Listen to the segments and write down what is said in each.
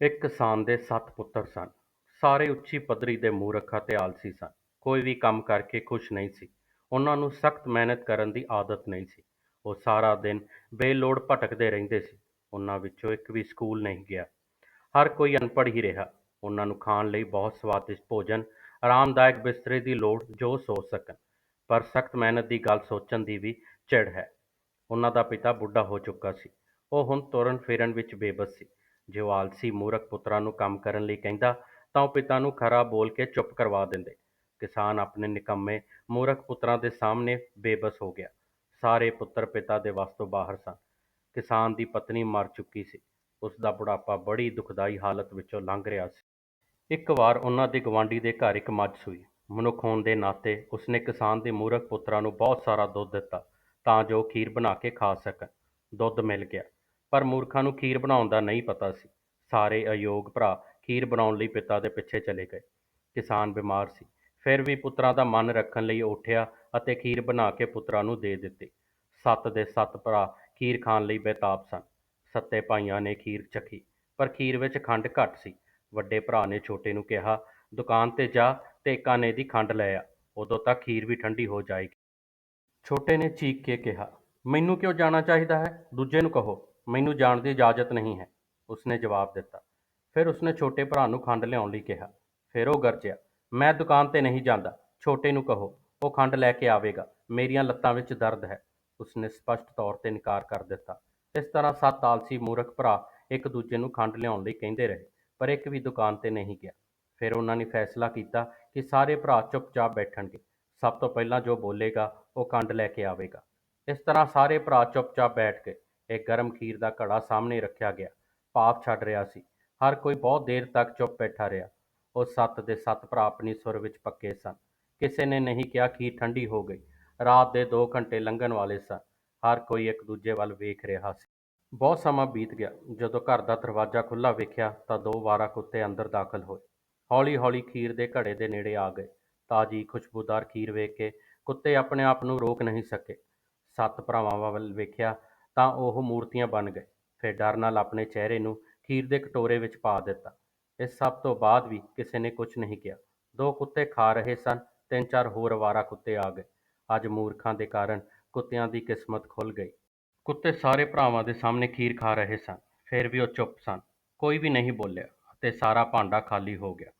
ਇੱਕ ਕਿਸਾਨ ਦੇ ਸੱਤ ਪੁੱਤਰ ਸਨ। ਸਾਰੇ ਉੱਚੀ ਪੱਧਰੀ ਦੇ ਮੂਰਖ ਅਤੇ ਆਲਸੀ ਸਨ। ਕੋਈ ਵੀ ਕੰਮ ਕਰਕੇ ਖੁਸ਼ ਨਹੀਂ ਸੀ। ਉਹਨਾਂ ਨੂੰ ਸਖ਼ਤ ਮਿਹਨਤ ਕਰਨ ਦੀ ਆਦਤ ਨਹੀਂ ਸੀ। ਉਹ ਸਾਰਾ ਦਿਨ ਬੇਲੋੜ ਭਟਕਦੇ ਰਹਿੰਦੇ ਸੀ। ਉਹਨਾਂ ਵਿੱਚੋਂ ਇੱਕ ਵੀ ਸਕੂਲ ਨਹੀਂ ਗਿਆ। ਹਰ ਕੋਈ ਅਨਪੜ੍ਹ ਹੀ ਰਿਹਾ। ਉਹਨਾਂ ਨੂੰ ਖਾਣ ਲਈ ਬਹੁਤ ਸਵਾਦਿਸ਼ਟ ਭੋਜਨ, ਆਰਾਮਦਾਇਕ ਬਿਸਤਰੇ ਦੀ ਲੋੜ ਜੋ ਸੋਚ ਸਕਣ। ਪਰ ਸਖ਼ਤ ਮਿਹਨਤ ਦੀ ਗੱਲ ਸੋਚਣ ਦੀ ਵੀ ਚਿੜ ਹੈ। ਉਹਨਾਂ ਦਾ ਪਿਤਾ ਬੁੱਢਾ ਹੋ ਚੁੱਕਾ ਸੀ। ਉਹ ਹੁਣ ਤੁਰਨ ਫਿਰਨ ਵਿੱਚ ਬੇਬਸ ਸੀ। ਜੇ ਉਹ ਆਲਸੀ ਮੂਰਖ ਪੁੱਤਰਾਂ ਨੂੰ ਕੰਮ ਕਰਨ ਲਈ ਕਹਿੰਦਾ ਤਾਂ ਉਹ ਪਿਤਾ ਨੂੰ ਖਰਾ ਬੋਲ ਕੇ ਚੁੱਪ ਕਰਵਾ ਦਿੰਦੇ। ਕਿਸਾਨ ਆਪਣੇ ਨਿਕੰਮੇ ਮੂਰਖ ਪੁੱਤਰਾਂ ਦੇ ਸਾਹਮਣੇ ਬੇਬਸ ਹੋ ਗਿਆ। ਸਾਰੇ ਪੁੱਤਰ ਪਿਤਾ ਦੇ ਵੱਸ ਤੋਂ ਬਾਹਰ ਸਨ। ਕਿਸਾਨ ਦੀ ਪਤਨੀ ਮਰ ਚੁੱਕੀ ਸੀ। ਉਸ ਦਾ ਬੁਢਾਪਾ ਬੜੀ ਦੁਖਦਾਈ ਹਾਲਤ ਵਿੱਚੋਂ ਲੰਘ ਰਿਹਾ ਸੀ। ਇੱਕ ਵਾਰ ਉਹਨਾਂ ਦੇ ਗੁਆਂਢੀ ਦੇ ਘਰ ਇੱਕ ਮੱਝ ਸੂਈ। ਮਨੁੱਖ ਹੋਣ ਦੇ ਨਾਤੇ ਉਸਨੇ ਕਿਸਾਨ ਦੇ ਮੂਰਖ ਪੁੱਤਰਾਂ ਨੂੰ ਬਹੁਤ ਸਾਰਾ ਦੁੱਧ ਦਿੱਤਾ ਤਾਂ ਜੋ ਖੀਰ ਬਣਾ ਕੇ ਖਾ ਸਕਣ। ਦੁੱਧ ਮਿਲ ਗਿਆ, ਪਰ ਮੂਰਖਾਂ ਨੂੰ ਖੀਰ ਬਣਾਉਣ ਦਾ ਨਹੀਂ ਪਤਾ ਸੀ। ਸਾਰੇ ਅਯੋਗ ਭਰਾ ਖੀਰ ਬਣਾਉਣ ਲਈ ਪਿਤਾ ਦੇ ਪਿੱਛੇ ਚਲੇ ਗਏ। ਕਿਸਾਨ ਬਿਮਾਰ ਸੀ, ਫਿਰ ਵੀ ਪੁੱਤਰਾਂ ਦਾ ਮਨ ਰੱਖਣ ਲਈ ਉੱਠਿਆ ਅਤੇ ਖੀਰ ਬਣਾ ਕੇ ਪੁੱਤਰਾਂ ਨੂੰ ਦੇ ਦਿੱਤੀ। ਸੱਤ ਦੇ ਸੱਤ ਭਰਾ ਖੀਰ ਖਾਣ ਲਈ ਬੇਤਾਬ ਸਨ। ਸੱਤੇ ਭਾਈਆਂ ਨੇ ਖੀਰ ਚੱਖੀ ਪਰ ਖੀਰ ਵਿੱਚ ਖੰਡ ਘੱਟ ਸੀ। ਵੱਡੇ ਭਰਾ ਨੇ ਛੋਟੇ ਨੂੰ ਕਿਹਾ, ਦੁਕਾਨ 'ਤੇ ਜਾ ਤੇ ਇੱਕ ਆਨੇ ਦੀ ਖੰਡ ਲੈ ਆ, ਉਦੋਂ ਤੱਕ ਖੀਰ ਵੀ ਠੰਡੀ ਹੋ ਜਾਏਗੀ। ਛੋਟੇ ਨੇ ਚੀਕ ਕੇ ਕਿਹਾ, ਮੈਨੂੰ ਕਿਉਂ ਜਾਣਾ ਚਾਹੀਦਾ ਹੈ? ਦੂਜੇ ਨੂੰ ਕਹੋ, ਮੈਨੂੰ ਜਾਣ ਦੀ ਇਜਾਜ਼ਤ ਨਹੀਂ ਹੈ। ਉਸਨੇ ਜਵਾਬ ਦਿੱਤਾ। ਫਿਰ ਉਸਨੇ ਛੋਟੇ ਭਰਾ ਨੂੰ ਖੰਡ ਲਿਆਉਣ ਲਈ ਕਿਹਾ। ਫਿਰ ਉਹ ਗਰਜਿਆ, ਮੈਂ ਦੁਕਾਨ 'ਤੇ ਨਹੀਂ ਜਾਂਦਾ। ਛੋਟੇ ਨੂੰ ਕਹੋ, ਉਹ ਖੰਡ ਲੈ ਕੇ ਆਵੇਗਾ। ਮੇਰੀਆਂ ਲੱਤਾਂ ਵਿੱਚ ਦਰਦ ਹੈ। ਉਸਨੇ ਸਪਸ਼ਟ ਤੌਰ 'ਤੇ ਇਨਕਾਰ ਕਰ ਦਿੱਤਾ। ਇਸ ਤਰ੍ਹਾਂ ਸੱਤ ਆਲਸੀ ਮੂਰਖ ਭਰਾ ਇੱਕ ਦੂਜੇ ਨੂੰ ਖੰਡ ਲਿਆਉਣ ਲਈ ਕਹਿੰਦੇ ਰਹੇ, ਪਰ ਇੱਕ ਵੀ ਦੁਕਾਨ 'ਤੇ ਨਹੀਂ ਗਿਆ। ਫਿਰ ਉਹਨਾਂ ਨੇ ਫੈਸਲਾ ਕੀਤਾ ਕਿ ਸਾਰੇ ਭਰਾ ਚੁੱਪਚਾਪ ਬੈਠਣਗੇ। ਸਭ ਤੋਂ ਪਹਿਲਾਂ ਜੋ ਬੋਲੇਗਾ, ਉਹ ਖੰਡ ਲੈ ਕੇ ਆਵੇਗਾ। ਇਸ ਤਰ੍ਹਾਂ ਸਾਰੇ ਭਰਾ ਚੁੱਪਚਾਪ ਬੈਠ ਗਏ। ਇਹ ਗਰਮ ਖੀਰ ਦਾ ਘੜਾ ਸਾਹਮਣੇ ਰੱਖਿਆ ਗਿਆ। ਭਾਫ਼ ਛੱਡ ਰਿਹਾ ਸੀ। ਹਰ ਕੋਈ ਬਹੁਤ ਦੇਰ ਤੱਕ ਚੁੱਪ ਬੈਠਾ ਰਿਹਾ। ਉਹ ਸੱਤ ਦੇ ਸੱਤ ਭਰਾ ਆਪਣੀ ਸੁਰ ਵਿੱਚ ਪੱਕੇ ਸਨ। ਕਿਸੇ ਨੇ ਨਹੀਂ ਕਿਹਾ ਖੀਰ ਠੰਡੀ ਹੋ ਗਈ। ਰਾਤ ਦੇ ਦੋ ਘੰਟੇ ਲੰਘਣ ਵਾਲੇ ਸਨ। ਹਰ ਕੋਈ ਇੱਕ ਦੂਜੇ ਵੱਲ ਵੇਖ ਰਿਹਾ ਸੀ। ਬਹੁਤ ਸਮਾਂ ਬੀਤ ਗਿਆ। ਜਦੋਂ ਘਰ ਦਾ ਦਰਵਾਜ਼ਾ ਖੁੱਲ੍ਹਾ ਵੇਖਿਆ ਤਾਂ ਦੋ ਅਵਾਰਾ ਕੁੱਤੇ ਅੰਦਰ ਦਾਖ਼ਲ ਹੋਏ। ਹੌਲੀ-ਹੌਲੀ ਖੀਰ ਦੇ ਘੜੇ ਦੇ ਨੇੜੇ ਆ ਗਏ। ਤਾਜ਼ੀ ਖੁਸ਼ਬੂਦਾਰ ਖੀਰ ਵੇਖ ਕੇ ਕੁੱਤੇ ਆਪਣੇ ਆਪ ਨੂੰ ਰੋਕ ਨਹੀਂ ਸਕੇ। ਸੱਤ ਭਰਾਵਾਂ ਵੱਲ ਵੇਖਿਆ ਤਾਂ ਉਹ ਮੂਰਤੀਆਂ ਬਣ ਗਏ। ਫਿਰ ਡਰ ਨਾਲ ਆਪਣੇ ਚਿਹਰੇ ਨੂੰ ਖੀਰ ਦੇ ਕਟੋਰੇ ਵਿੱਚ ਪਾ ਦਿੱਤਾ। ਇਸ ਸਭ ਤੋਂ ਬਾਅਦ ਵੀ ਕਿਸੇ ਨੇ ਕੁਝ ਨਹੀਂ ਕਿਹਾ। ਦੋ ਕੁੱਤੇ ਖਾ ਰਹੇ ਸਨ, ਤਿੰਨ-ਚਾਰ ਹੋਰ ਅਵਾਰਾ ਕੁੱਤੇ ਆ ਗਏ। ਅੱਜ ਮੂਰਖਾਂ ਦੇ ਕਾਰਨ ਕੁੱਤਿਆਂ ਦੀ ਕਿਸਮਤ ਖੁੱਲ੍ਹ ਗਈ। ਕੁੱਤੇ ਸਾਰੇ ਭਰਾਵਾਂ ਦੇ ਸਾਹਮਣੇ ਖੀਰ ਖਾ ਰਹੇ ਸਨ, ਫਿਰ ਵੀ ਉਹ ਚੁੱਪ ਸਨ। ਕੋਈ ਵੀ ਨਹੀਂ ਬੋਲਿਆ ਅਤੇ ਸਾਰਾ ਭਾਂਡਾ ਖਾਲੀ ਹੋ ਗਿਆ।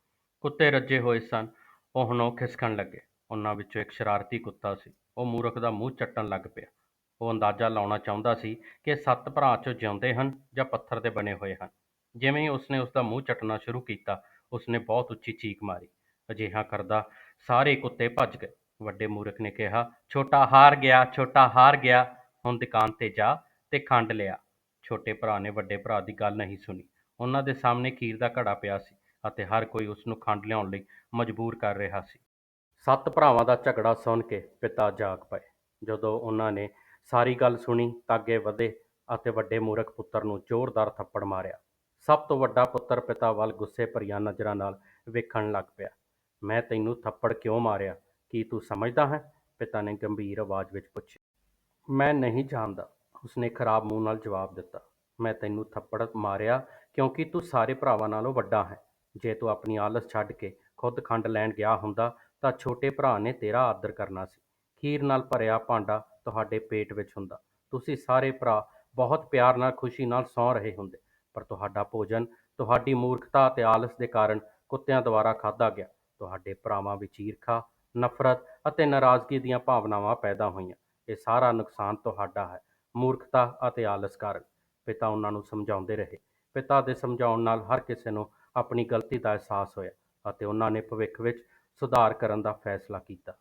ਕੁੱਤੇ ਰੱਜੇ ਹੋਏ ਸਨ। ਉਹ ਹੁਣ ਉਹ ਖਿਸਕਣ ਲੱਗੇ। ਉਹਨਾਂ ਵਿੱਚੋਂ ਇੱਕ ਸ਼ਰਾਰਤੀ ਕੁੱਤਾ ਸੀ। ਉਹ ਮੂਰਖ ਦਾ ਮੂੰਹ ਚੱਟਣ ਲੱਗ ਪਿਆ। ਉਹ ਅੰਦਾਜ਼ਾ ਲਾਉਣਾ ਚਾਹੁੰਦਾ ਸੀ ਕਿ ਸੱਤ ਭਰਾ 'ਚੋਂ ਜਿਉਂਦੇ ਹਨ ਜਾਂ ਪੱਥਰ ਦੇ ਬਣੇ ਹੋਏ ਹਨ। ਜਿਵੇਂ ਹੀ ਉਸਨੇ ਉਸਦਾ ਮੂੰਹ ਚੱਟਣਾ ਸ਼ੁਰੂ ਕੀਤਾ, ਉਸਨੇ ਬਹੁਤ ਉੱਚੀ ਚੀਕ ਮਾਰੀ। ਅਜਿਹਾ ਕਰਦਾ ਸਾਰੇ ਕੁੱਤੇ ਭੱਜ ਗਏ। ਵੱਡੇ ਮੂਰਖ ਨੇ ਕਿਹਾ, ਛੋਟਾ ਹਾਰ ਗਿਆ, ਛੋਟਾ ਹਾਰ ਗਿਆ। ਹੁਣ ਦੁਕਾਨ 'ਤੇ ਜਾ ਤੇ ਖੰਡ ਲਿਆ। ਛੋਟੇ ਭਰਾ ਨੇ ਵੱਡੇ ਭਰਾ ਦੀ ਗੱਲ ਨਹੀਂ ਸੁਣੀ। ਉਹਨਾਂ ਦੇ ਸਾਹਮਣੇ ਖੀਰ ਦਾ ਘੜਾ ਪਿਆ ਸੀ ਅਤੇ ਹਰ ਕੋਈ ਉਸਨੂੰ ਖੰਡ ਲਿਆਉਣ ਲਈ ਮਜਬੂਰ ਕਰ ਰਿਹਾ ਸੀ। ਸੱਤ ਭਰਾਵਾਂ ਦਾ ਝਗੜਾ ਸੁਣ ਕੇ ਪਿਤਾ ਜਾਗ ਪਏ। ਜਦੋਂ ਉਹਨਾਂ ਨੇ ਸਾਰੀ ਗੱਲ ਸੁਣੀ ਤਾਂ ਅੱਗੇ ਵਧੇ ਅਤੇ ਵੱਡੇ ਮੂਰਖ ਪੁੱਤਰ ਨੂੰ ਜ਼ੋਰਦਾਰ ਥੱਪੜ ਮਾਰਿਆ। ਸਭ ਤੋਂ ਵੱਡਾ ਪੁੱਤਰ ਪਿਤਾ ਵੱਲ ਗੁੱਸੇ ਭਰੀਆਂ ਨਜ਼ਰਾਂ ਨਾਲ ਵੇਖਣ ਲੱਗ ਪਿਆ। ਮੈਂ ਤੈਨੂੰ ਥੱਪੜ ਕਿਉਂ ਮਾਰਿਆ, ਕੀ ਤੂੰ ਸਮਝਦਾ ਹੈ ਪਿਤਾ ਨੇ ਗੰਭੀਰ ਆਵਾਜ਼ ਵਿੱਚ ਪੁੱਛਿਆ। ਮੈਂ ਨਹੀਂ ਜਾਣਦਾ, ਉਸਨੇ ਖਰਾਬ ਮੂੰਹ ਨਾਲ ਜਵਾਬ ਦਿੱਤਾ। ਮੈਂ ਤੈਨੂੰ ਥੱਪੜ ਮਾਰਿਆ ਕਿਉਂਕਿ ਤੂੰ ਸਾਰੇ ਭਰਾਵਾਂ ਨਾਲੋਂ ਵੱਡਾ ਹੈ ਜੇ ਤੂੰ ਆਪਣੀ ਆਲਸ ਛੱਡ ਕੇ ਖੁਦ ਖੰਡ ਲੈਣ ਗਿਆ ਹੁੰਦਾ ਤਾਂ ਛੋਟੇ ਭਰਾ ਨੇ ਤੇਰਾ ਆਦਰ ਕਰਨਾ ਸੀ। ਖੀਰ ਨਾਲ ਭਰਿਆ ਭਾਂਡਾ ਤੁਹਾਡੇ ਪੇਟ ਵਿੱਚ ਹੁੰਦਾ। ਤੁਸੀਂ ਸਾਰੇ ਭਰਾ ਬਹੁਤ ਪਿਆਰ ਨਾਲ ਖੁਸ਼ੀ ਨਾਲ ਸੌਂ ਰਹੇ ਹੁੰਦੇ, ਪਰ ਤੁਹਾਡਾ ਭੋਜਨ ਤੁਹਾਡੀ ਮੂਰਖਤਾ ਅਤੇ ਆਲਸ ਦੇ ਕਾਰਨ ਕੁੱਤਿਆਂ ਦੁਆਰਾ ਖਾਧਾ ਗਿਆ। ਤੁਹਾਡੇ ਭਰਾਵਾਂ ਵਿੱਚ ਈਰਖਾ, ਨਫ਼ਰਤ ਅਤੇ ਨਾਰਾਜ਼ਗੀ ਦੀਆਂ ਭਾਵਨਾਵਾਂ ਪੈਦਾ ਹੋਈਆਂ। ਇਹ ਸਾਰਾ ਨੁਕਸਾਨ ਤੁਹਾਡਾ ਹੈ, ਮੂਰਖਤਾ ਅਤੇ ਆਲਸ ਕਾਰਨ। ਪਿਤਾ ਉਹਨਾਂ ਨੂੰ ਸਮਝਾਉਂਦੇ ਰਹੇ। ਪਿਤਾ ਦੇ ਸਮਝਾਉਣ ਨਾਲ ਹਰ ਕਿਸੇ ਨੂੰ ਆਪਣੀ ਗਲਤੀ ਦਾ ਅਹਿਸਾਸ ਹੋਇਆ ਅਤੇ ਉਹਨਾਂ ਨੇ ਭਵਿੱਖ ਵਿੱਚ ਸੁਧਾਰ ਕਰਨ ਦਾ ਫੈਸਲਾ ਕੀਤਾ।